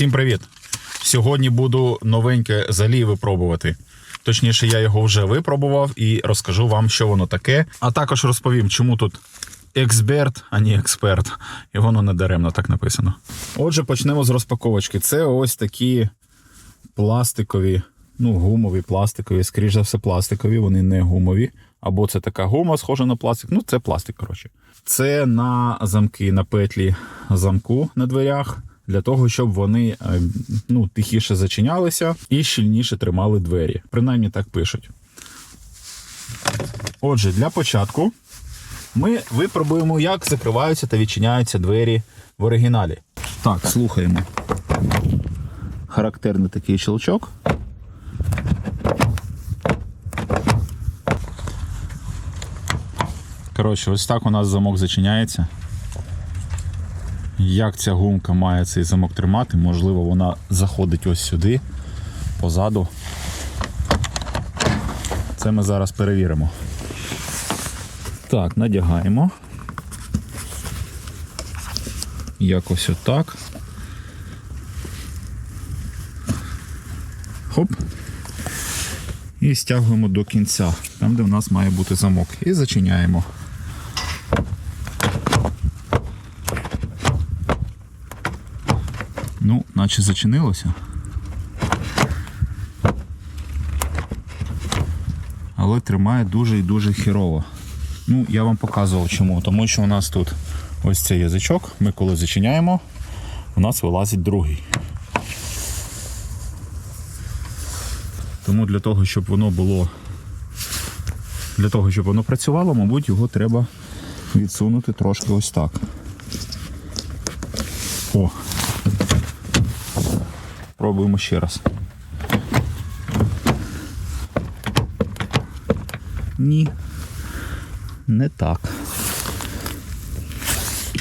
Всім привіт! Сьогодні буду новеньке залі випробувати. Точніше, я його вже випробував і розкажу вам, що воно таке. А також розповім, чому тут експерт, а не експерт. І воно не даремно так написано. Отже, почнемо з розпаковочки. Це ось такі пластикові, ну, гумові, пластикові, скоріш за все, пластикові, вони не гумові. Або це така гума, схожа на пластик. Ну, це пластик, коротше. Це на замки, на петлі замку на дверях. Для того, щоб вони е, ну, тихіше зачинялися і щільніше тримали двері. Принаймні так пишуть. Отже, для початку ми випробуємо, як закриваються та відчиняються двері в оригіналі. Так, слухаємо. Характерний такий щелчок. Коротше, ось так у нас замок зачиняється. Як ця гумка має цей замок тримати, можливо, вона заходить ось сюди, позаду. Це ми зараз перевіримо. Так, надягаємо. Якось отак. Хоп. І стягуємо до кінця, там, де в нас має бути замок. І зачиняємо. Ну, наче зачинилося. Але тримає дуже і дуже хірово. Ну, я вам показував чому. Тому що у нас тут ось цей язичок. Ми коли зачиняємо, у нас вилазить другий. Тому для того, щоб воно було. Для того, щоб воно працювало, мабуть, його треба відсунути трошки ось так. О, Пробуємо ще раз. Ні. Не так.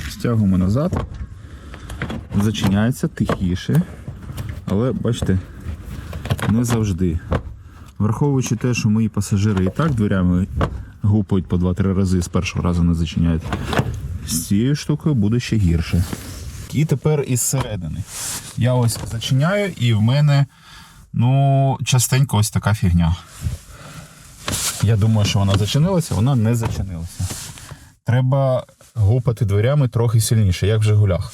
Стягуємо назад. Зачиняється тихіше. Але бачите, не завжди. Враховуючи те, що мої пасажири і так дверями гупають по 2-3 рази з першого разу не зачиняють. З цією штукою буде ще гірше. І тепер із середини. Я ось зачиняю, і в мене ну, частенько ось така фігня. Я думаю, що вона зачинилася, вона не зачинилася. Треба гупати дверями трохи сильніше, як в Жигулях.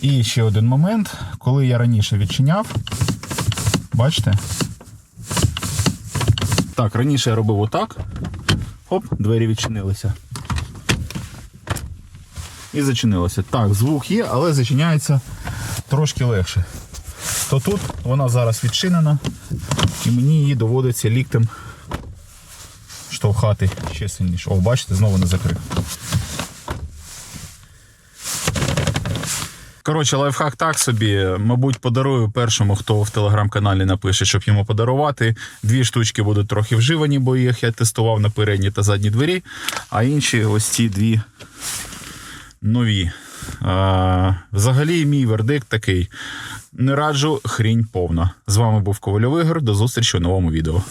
І ще один момент, коли я раніше відчиняв, бачите? Так, раніше я робив отак. Оп, двері відчинилися. І зачинилося. Так, звук є, але зачиняється трошки легше. То тут вона зараз відчинена, і мені її доводиться ліктем штовхати ще сильніше. О, бачите, знову не закрив. Коротше, лайфхак так собі. Мабуть, подарую першому, хто в телеграм-каналі напише, щоб йому подарувати. Дві штучки будуть трохи вживані, бо їх я тестував на передній та задній двері. А інші ось ці дві нові. А, взагалі, мій вердикт такий. Не раджу хрінь повна. З вами був Ковальовий Ігор. До зустрічі у новому відео.